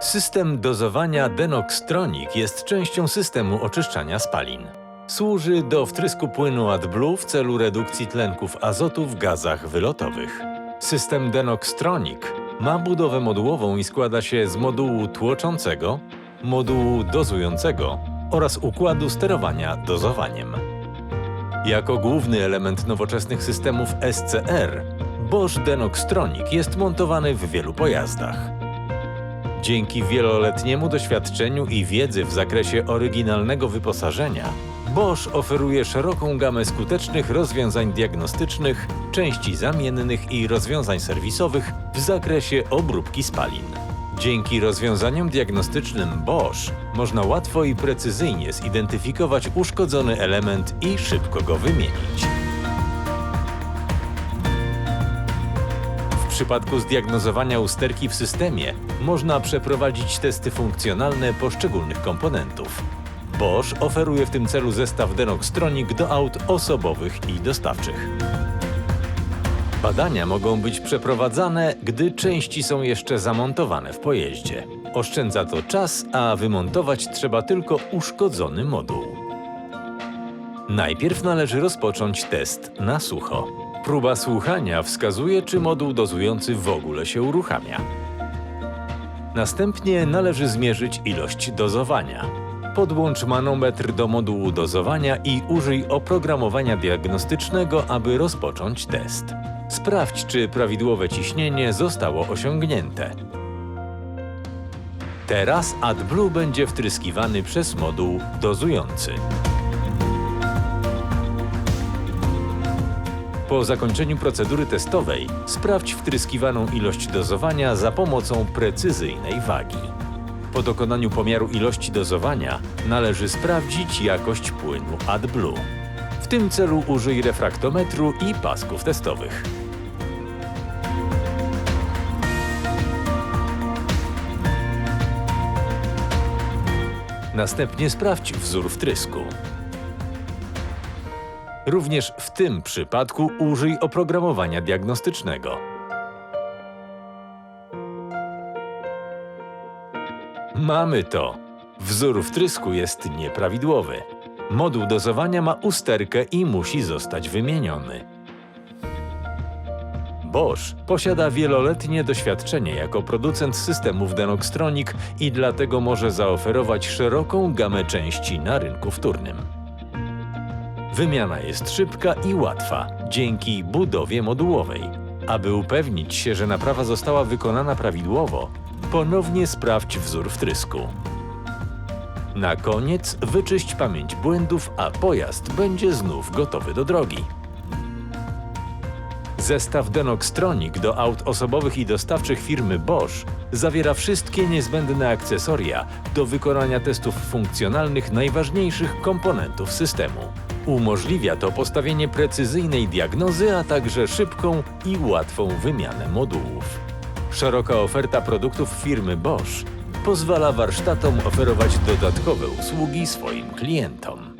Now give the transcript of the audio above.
System dozowania Denoxtronic jest częścią systemu oczyszczania spalin. Służy do wtrysku płynu AdBlue w celu redukcji tlenków azotu w gazach wylotowych. System Denoxtronic ma budowę modułową i składa się z modułu tłoczącego, modułu dozującego oraz układu sterowania dozowaniem. Jako główny element nowoczesnych systemów SCR, Bosch Denoxtronic jest montowany w wielu pojazdach. Dzięki wieloletniemu doświadczeniu i wiedzy w zakresie oryginalnego wyposażenia, Bosch oferuje szeroką gamę skutecznych rozwiązań diagnostycznych, części zamiennych i rozwiązań serwisowych w zakresie obróbki spalin. Dzięki rozwiązaniom diagnostycznym Bosch można łatwo i precyzyjnie zidentyfikować uszkodzony element i szybko go wymienić. Przypadku zdiagnozowania usterki w systemie można przeprowadzić testy funkcjonalne poszczególnych komponentów. Bosch oferuje w tym celu zestaw Denoxtronic do aut osobowych i dostawczych. Badania mogą być przeprowadzane, gdy części są jeszcze zamontowane w pojeździe. Oszczędza to czas, a wymontować trzeba tylko uszkodzony moduł. Najpierw należy rozpocząć test na sucho. Próba słuchania wskazuje, czy moduł dozujący w ogóle się uruchamia. Następnie należy zmierzyć ilość dozowania. Podłącz manometr do modułu dozowania i użyj oprogramowania diagnostycznego, aby rozpocząć test. Sprawdź, czy prawidłowe ciśnienie zostało osiągnięte. Teraz AdBlue będzie wtryskiwany przez moduł dozujący. Po zakończeniu procedury testowej sprawdź wtryskiwaną ilość dozowania za pomocą precyzyjnej wagi. Po dokonaniu pomiaru ilości dozowania należy sprawdzić jakość płynu AdBlue. W tym celu użyj refraktometru i pasków testowych. Następnie sprawdź wzór wtrysku. Również w tym przypadku użyj oprogramowania diagnostycznego. Mamy to. Wzór wtrysku jest nieprawidłowy. Moduł dozowania ma usterkę i musi zostać wymieniony. Bosch posiada wieloletnie doświadczenie jako producent systemów Denoxtronic i dlatego może zaoferować szeroką gamę części na rynku wtórnym. Wymiana jest szybka i łatwa dzięki budowie modułowej. Aby upewnić się, że naprawa została wykonana prawidłowo, ponownie sprawdź wzór wtrysku. Na koniec wyczyść pamięć błędów, a pojazd będzie znów gotowy do drogi. Zestaw Denoxtronic do aut osobowych i dostawczych firmy Bosch zawiera wszystkie niezbędne akcesoria do wykonania testów funkcjonalnych najważniejszych komponentów systemu. Umożliwia to postawienie precyzyjnej diagnozy, a także szybką i łatwą wymianę modułów. Szeroka oferta produktów firmy Bosch pozwala warsztatom oferować dodatkowe usługi swoim klientom.